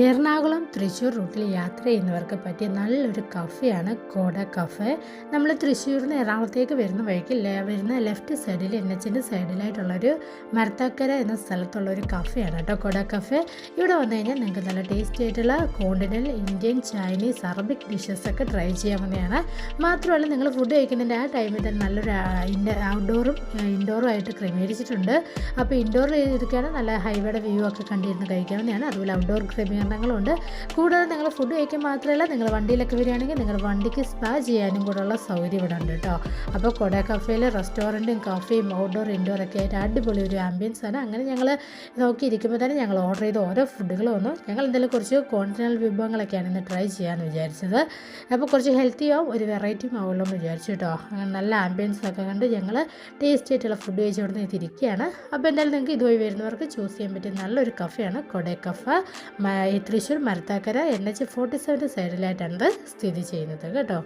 എറണാകുളം തൃശ്ശൂർ റൂട്ടിൽ യാത്ര ചെയ്യുന്നവർക്ക് പറ്റിയ നല്ലൊരു കഫയാണ് കോട കഫേ. നമ്മൾ തൃശ്ശൂരിൽ നിന്ന് എറണാകുളത്തേക്ക് വരുന്ന വഴിക്ക് വരുന്ന ലെഫ്റ്റ് സൈഡിൽ എൻ എച്ചിന്റെ സൈഡിലായിട്ടുള്ളൊരു മരത്താക്കര എന്ന സ്ഥലത്തുള്ള ഒരു കഫയാണ് കേട്ടോ കോട കഫേ. ഇവിടെ വന്നു കഴിഞ്ഞാൽ നിങ്ങൾക്ക് നല്ല ടേസ്റ്റി ആയിട്ടുള്ള continental Indian Chinese Arabic dishes ഒക്കെ ട്രൈ ചെയ്യാവുന്നതാണ്. മാത്രമല്ല നിങ്ങൾ ഫുഡ് കഴിക്കുന്നതിന്റെ ആ ടൈമിൽ തന്നെ നല്ലൊരു ഔട്ട്ഡോറും ഇൻഡോറും ആയിട്ട് ക്രമീകരിച്ചിട്ടുണ്ട്. അപ്പോൾ ഇൻഡോറിൽ ഇരിക്കുകയാണെങ്കിൽ നല്ല ഹൈവേയുടെ വ്യൂ ഒക്കെ കണ്ടിരുന്ന് കഴിക്കാവുന്നതാണ്. അതുപോലെ ഔട്ട്ഡോർ ക്രമീകരണങ്ങളുണ്ട് കൂടാതെ നിങ്ങൾ ഫുഡ് കഴിക്കാൻ മാത്രമല്ല നിങ്ങൾ വണ്ടിയിലൊക്കെ വരികയാണെങ്കിൽ നിങ്ങൾ വണ്ടിക്ക് സ്പാ ചെയ്യാനും കൂടെയുള്ള സൗകര്യം ഇവിടെ ഉണ്ട് കേട്ടോ അപ്പോൾ കൊട കഫേയിൽ റെസ്റ്റോറന്റും കഫേയും ഔട്ട്ഡോർ ഇൻഡോർ ഒക്കെ ആയിട്ട് അടിപൊളി ഒരു ആംബിയൻസ് ആണ്. അങ്ങനെ ഞങ്ങൾ നോക്കിയിരിക്കുമ്പോൾ തന്നെ ഞങ്ങൾ ഓർഡർ ചെയ്ത ഓരോ ഫുഡുകളും ഒന്നും ഞങ്ങൾ എന്തെങ്കിലും കുറച്ച് കോണ്ടിനൽ വിഭവങ്ങളൊക്കെയാണ് ഇന്ന് ട്രൈ ചെയ്യാമെന്ന് വിചാരിച്ചത്. അപ്പോൾ കുറച്ച് ഹെൽത്തിയാവും ഒരു വെറൈറ്റിയും ആവുമല്ലോ എന്ന് വിചാരിച്ചു കേട്ടോ അങ്ങനെ നല്ല ആംബിയൻസ് ഒക്കെ കണ്ട് ഞങ്ങൾ ടേസ്റ്റി ആയിട്ടുള്ള ഫുഡ് കഴിച്ച് ഇവിടെ നിന്ന് അപ്പോൾ എന്തായാലും നിങ്ങൾക്ക് ഇതുവഴി വരുന്നവർക്ക് ചൂസ് ചെയ്യാൻ പറ്റിയ നല്ലൊരു കഫയാണ് കൊടേ കഫ Thrissur Marathakkara N H forty സെവന്റെ സൈഡിലായിട്ടാണ് സ്ഥിതി ചെയ്യുന്നത് കേട്ടോ.